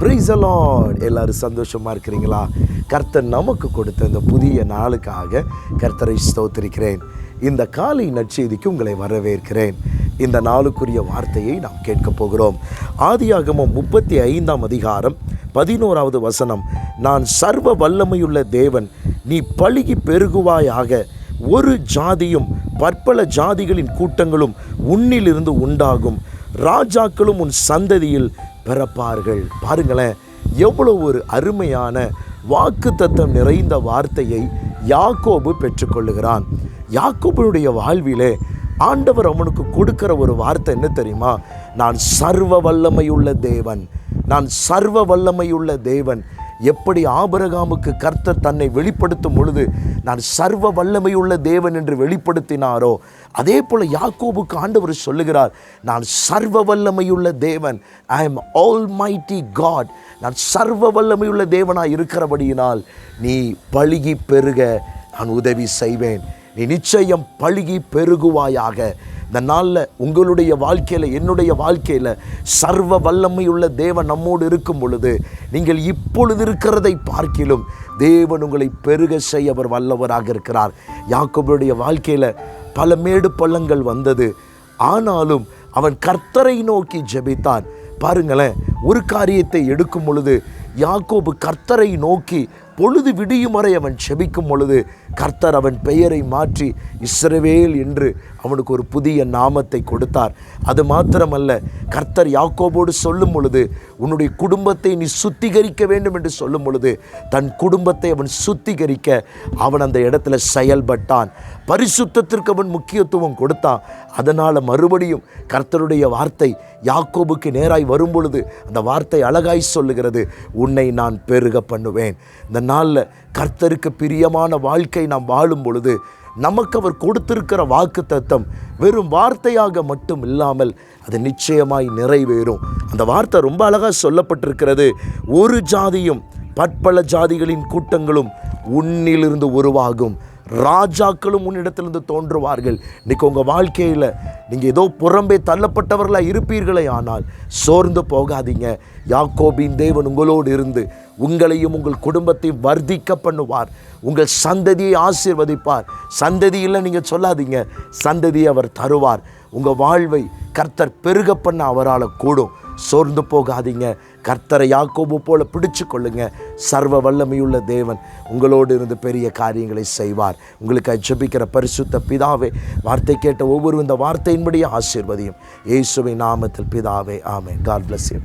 பிரைசலாட் எல்லாரும் சந்தோஷமாக இருக்கிறீங்களா? கர்த்தர் நமக்கு கொடுத்த இந்த புதிய நாளுக்காக கர்த்தரை ஸ்தோத்திருக்கிறேன். இந்த காலை நற்செய்திக்கு உங்களை வரவேற்கிறேன். இந்த நாளுக்குரிய வார்த்தையை நாம் கேட்கப் போகிறோம். ஆதியாகமம் முப்பத்தி ஐந்தாம் அதிகாரம் பதினோராவது வசனம். நான் சர்வ வல்லமையுள்ள தேவன் நீ பழுகி பெருகுவாயாக. ஒரு ஜாதியும் பற்பல ஜாதிகளின் கூட்டங்களும் உன்னிலிருந்து உண்டாகும். ராஜாக்களும் உன் சந்ததியில் பிறப்பார்கள். பாருங்களேன் எவ்வளோ ஒரு அருமையான வாக்குத்தத்தம் நிறைந்த வார்த்தையை யாக்கோபு பெற்றுக்கொள்ளுகிறான். யாக்கோபுடைய வாழ்விலே ஆண்டவர் அவனுக்கு கொடுக்கிற ஒரு வார்த்தை என்ன தெரியுமா? நான் சர்வ வல்லமையுள்ள தேவன். நான் சர்வ வல்லமையுள்ள தேவன். எப்படி ஆபரகாமுக்கு கர்த்தர் தன்னை வெளிப்படுத்தும் பொழுது நான் சர்வ வல்லமையுள்ள தேவன் என்று வெளிப்படுத்தினாரோ அதே போல் யாக்கோபுக்கு ஆண்டவர் சொல்லுகிறார் நான் சர்வ வல்லமையுள்ள தேவன் I am almighty God நான் சர்வ வல்லமையுள்ள தேவனாக இருக்கிறபடியினால் நீ பழுகி பெருக நான் உதவி செய்வேன். நீ நிச்சயம் பழுகி பெருகுவாயாக. இந்த நாளில் உங்களுடைய வாழ்க்கையில் என்னுடைய வாழ்க்கையில் சர்வ வல்லமையுள்ள தேவன் நம்மோடு இருக்கும் பொழுது நீங்கள் இப்பொழுது இருக்கிறதை பார்க்கிலும் தேவன் உங்களை பெருக செய்ய அவர் வல்லவராக இருக்கிறார். யாக்கோபுடைய வாழ்க்கையில் பல மேடு பள்ளங்கள் வந்தது. ஆனாலும் அவன் கர்த்தரை நோக்கி ஜெபித்தான். பாருங்களேன் ஒரு காரியத்தை எடுக்கும் பொழுது யாக்கோபு கர்த்தரை நோக்கி பொழுது விடியும் வரை அவன் செபிக்கும் பொழுது கர்த்தர் அவன் பெயரை மாற்றி இஸ்ரவேல் என்று அவனுக்கு ஒரு புதிய நாமத்தை கொடுத்தார். அது மாத்திரமல்ல கர்த்தர் யாக்கோபோடு சொல்லும் பொழுது உன்னுடைய குடும்பத்தை நீ சுத்திகரிக்க வேண்டும் என்று சொல்லும் பொழுது தன் குடும்பத்தை அவன் சுத்திகரிக்க அவன் அந்த இடத்துல செயல்பட்டான். பரிசுத்தத்திற்கு அவன் முக்கியத்துவம் கொடுத்தான். அதனால் மறுபடியும் கர்த்தருடைய வார்த்தை யாக்கோபுக்கு நேராய் வரும் பொழுது அந்த வார்த்தை அழகாய் சொல்லுகிறது உன்னை நான் பெருக பண்ணுவேன். இந்த நாளில் கர்த்தருக்கு பிரியமான வாழ்க்கை நாம் வாழும் பொழுது நமக்கு அவர் கொடுத்திருக்கிற வாக்கு தத்தம் வெறும் வார்த்தையாக மட்டும் இல்லாமல் அது நிச்சயமாய் நிறைவேறும். அந்த வார்த்தை ரொம்ப அழகாக சொல்லப்பட்டிருக்கிறது. ஒரு ஜாதியும் பற்பல ஜாதிகளின் கூட்டங்களும் உன்னிலிருந்து உருவாகும். ராஜாக்களும் உன்னிடத்திலிருந்து தோன்றுவார்கள். இன்றைக்கு உங்கள் வாழ்க்கையில் நீங்கள் ஏதோ புறம்பே தள்ளப்பட்டவர்களாக இருப்பீர்களே ஆனால் சோர்ந்து போகாதீங்க. யாக்கோபின் தேவன் உங்களோடு இருந்து உங்களையும் உங்கள் குடும்பத்தையும் வர்த்திக்க பண்ணுவார். உங்கள் சந்ததியை ஆசீர்வதிப்பார். சந்ததியில் நீங்கள் சொல்லாதீங்க. சந்ததியை அவர் தருவார். உங்கள் வாழ்வை கர்த்தர் பெருக பண்ண அவரால் கூடும். சோர்ந்து போகாதீங்க. கர்த்தரை யாக்கோபு போல பிடிச்சு கொள்ளுங்க சர்வ வல்லமையுள்ள தேவன் உங்களோடு இருந்து பெரிய காரியங்களை செய்வார். உங்களுக்கு ஜபிக்கிற பரிசுத்த பிதாவே வார்த்தை கேட்ட ஒவ்வொரு இந்த வார்த்தையின்படியே ஆசீர்வதியும். இயேசுவை நாமத்தில் பிதாவே ஆமே காட் பிளஸ் யூ